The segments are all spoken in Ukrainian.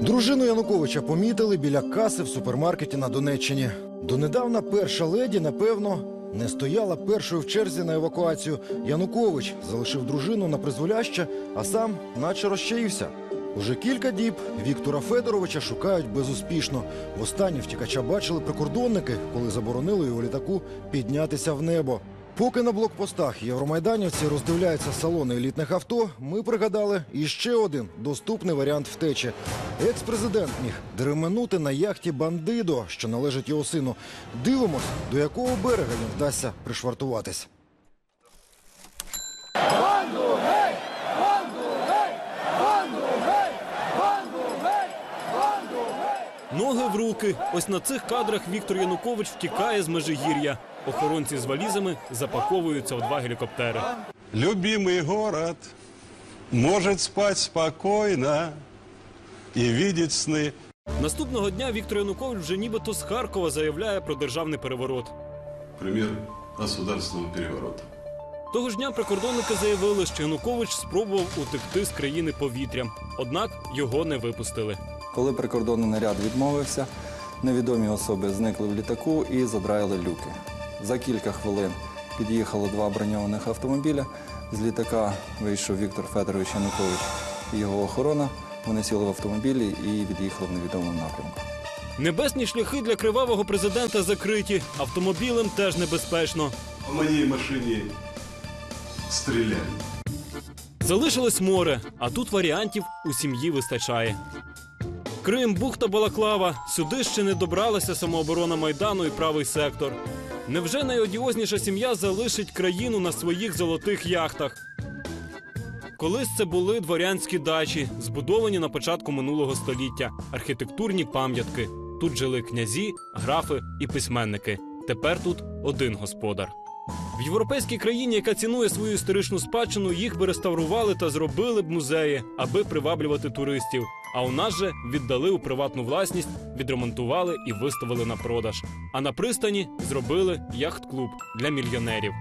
Дружину Януковича помітили біля каси в супермаркеті на Донеччині. Донедавна перша леді, напевно, не стояла першою в черзі на евакуацію. Янукович залишив дружину на призволяще, а сам наче розчаївся. Уже кілька діб Віктора Федоровича шукають безуспішно. Востаннє втікача бачили прикордонники, коли заборонили його літаку піднятися в небо. Поки на блокпостах євромайданівці роздивляються салони елітних авто, ми пригадали іще один доступний варіант втечі. Екс-президент міг дременути на яхті Бандидо, що належить його сину. Дивимось, до якого берега він вдасться пришвартуватись. Ноги в руки. Ось на цих кадрах Віктор Янукович втікає з Межигір'я. Охоронці з валізами запаковуються у два гелікоптери. Любимый город может спать спокойно и видеть сны. Наступного дня Віктор Янукович вже нібито з Харкова заявляє про державний переворот. Пример государственного переворота. Того ж дня прикордонники заявили, що Янукович спробував утекти з країни повітрям, однак його не випустили. Коли прикордонний наряд відмовився, невідомі особи зникли в літаку і задраїли люки. За кілька хвилин під'їхало два броньованих автомобіля. З літака вийшов Віктор Федорович Янукович і його охорона. Вони сіли в автомобілі і від'їхали в невідомому напрямку. Небесні шляхи для кривавого президента закриті. Автомобілем теж небезпечно. По моей машине стреляли. Залишилось море, а тут варіантів у сім'ї вистачає. Крим, бухта Балаклава. Сюди ще не добралася самооборона Майдану і правий сектор. Невже найодіозніша сім'я залишить країну на своїх золотих яхтах? Колись це були дворянські дачі, збудовані на початку минулого століття, архітектурні пам'ятки. Тут жили князі, графи і письменники. Тепер тут один господар. В європейській країні, яка цінує свою історичну спадщину, їх би реставрували та зробили б музеї, аби приваблювати туристів. А у нас же віддали у приватну власність, відремонтували і виставили на продаж. А на пристані зробили яхт-клуб для мільйонерів.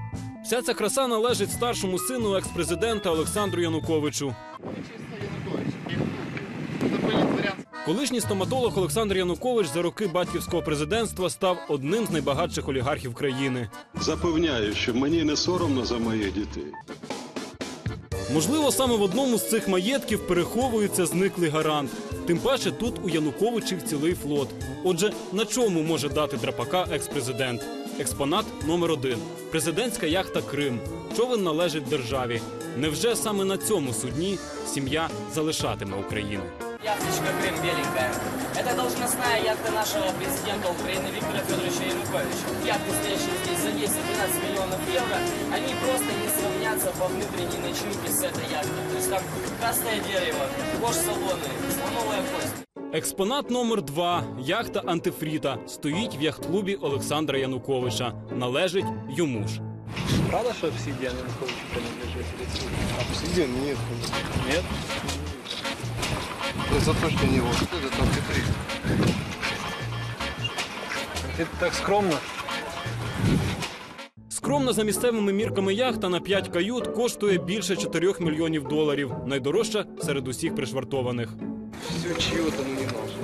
Вся ця краса належить старшому сину екс-президента Олександру Януковичу. Колишній стоматолог Олександр Янукович за роки батьківського президентства став одним з найбагатших олігархів країни. Запевняю, що мені не соромно за моїх дітей. Можливо, саме в одному з цих маєтків переховується зниклий гарант. Тим паче тут у Януковичів цілий флот. Отже, на чому може дати драпака екс-президент? Експонат номер один президентська яхта Крим. Човен належить державі. Невже саме на цьому судні сім'я залишатиме Україну? Яхточка Крым беленькая. Это должностная яхта нашего президента Украины Виктора Федоровича Януковича. Яхты, стоящие здесь за 10-12 миллионов евро, они просто не сравнятся по внутренней начинке с этой яхтой. То есть там красное дерево, кожь салоны, слоновая кость. Експонат номер два яхта Антифріта стоїть в яхт-клубі Олександра Януковича. Належить йому ж. Правда, что обсидиан Януковичу принадлежит? Обсидиан нет. Нет? Это точно не его. Это там Петри. Ты так скромно. Скромна за місцевими мірками яхта на 5 кают коштує більше 4 мільйонів доларів. Найдорожча серед усіх пришвартованих. Все чье-то, но не наше.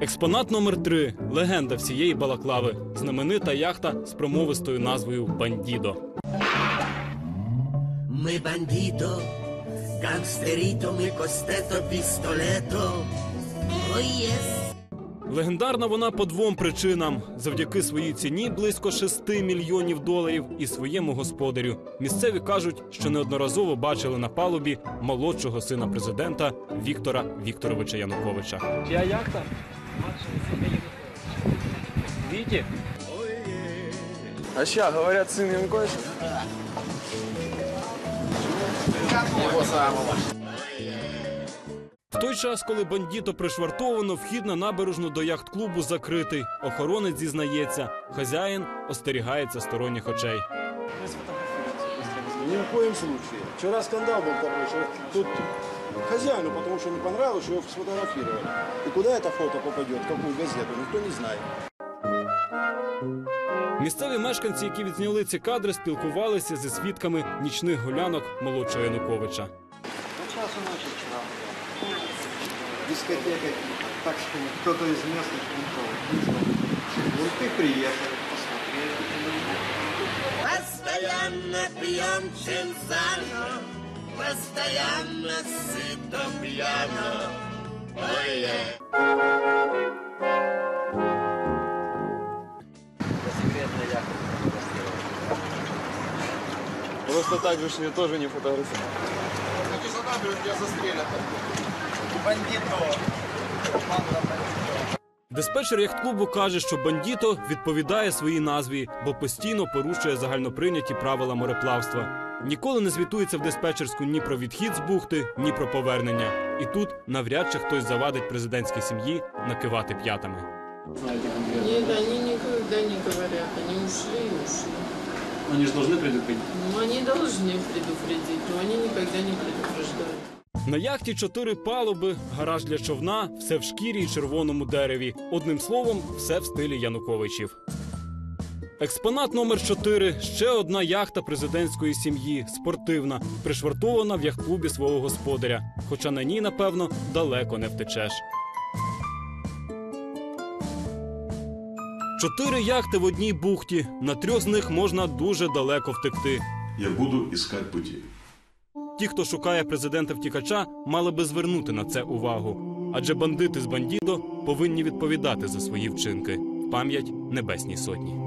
Експонат номер 3 легенда всієї балаклави. Знаменита яхта з промовистою назвою Бандідо. Ми бандито, гангстеріто, ми костето, пістолето. Ой, єс. Легендарна вона по двом причинам: завдяки своїй ціні близько 6 мільйонів доларів і своєму господарю. Місцеві кажуть, що неодноразово бачили на палубі молодшого сина президента Віктора Вікторовича Януковича. Чья яхта? Видите? А ща, говорят, сын Януковича? Его самого. Той час, коли бандіто пришвартовано, вхід на набережну до яхт-клубу закритий. Охоронець зізнається, хазяїн остерігається сторонніх очей. Ни в коем случае. Вчера скандал был такой, что тут хозяину, потому что не понравилось, что его сфотографировали. И куда это фото попадет, в какую газету, никто не знает. Місцеві мешканці, які відзняли ці кадри, спілкувалися зі свідками нічних гулянок молодшого Януковича. Дискотека, так что кто-то из местных никто. Менты приехали, посмотрели. Постоянно пьем чинзано, постоянно сыто пьяно. Ой, Просто так же я тоже не фотографирую. Диспетчер яхт-клубу каже, що бандіто відповідає своїй назві, бо постійно порушує загальноприйняті правила мореплавства. Ніколи не звітується в диспетчерську ні про відхід з бухти, ні про повернення. І тут навряд чи хтось завадить президентській сім'ї накивати п'ятами. Нет, они никогда не говорят, они ушли ушли. Они же должны предупредить. Ну, они должны предупредить, но они никогда не предупреждают. На яхті чотири палуби, гараж для човна, все в шкірі і червоному дереві. Одним словом, все в стилі Януковичів. Експонат номер 4 ще одна яхта президентської сім'ї, спортивна, пришвартована в яхт-клубі свого господаря. Хоча на ній, напевно, далеко не втечеш. Чотири яхти в одній бухті. На трьох з них можна дуже далеко втекти. Я буду іскати путі. Ті, хто шукає президента втікача, мали би звернути на це увагу. Адже бандити з бандідо повинні відповідати за свої вчинки в пам'ять Небесній Сотні.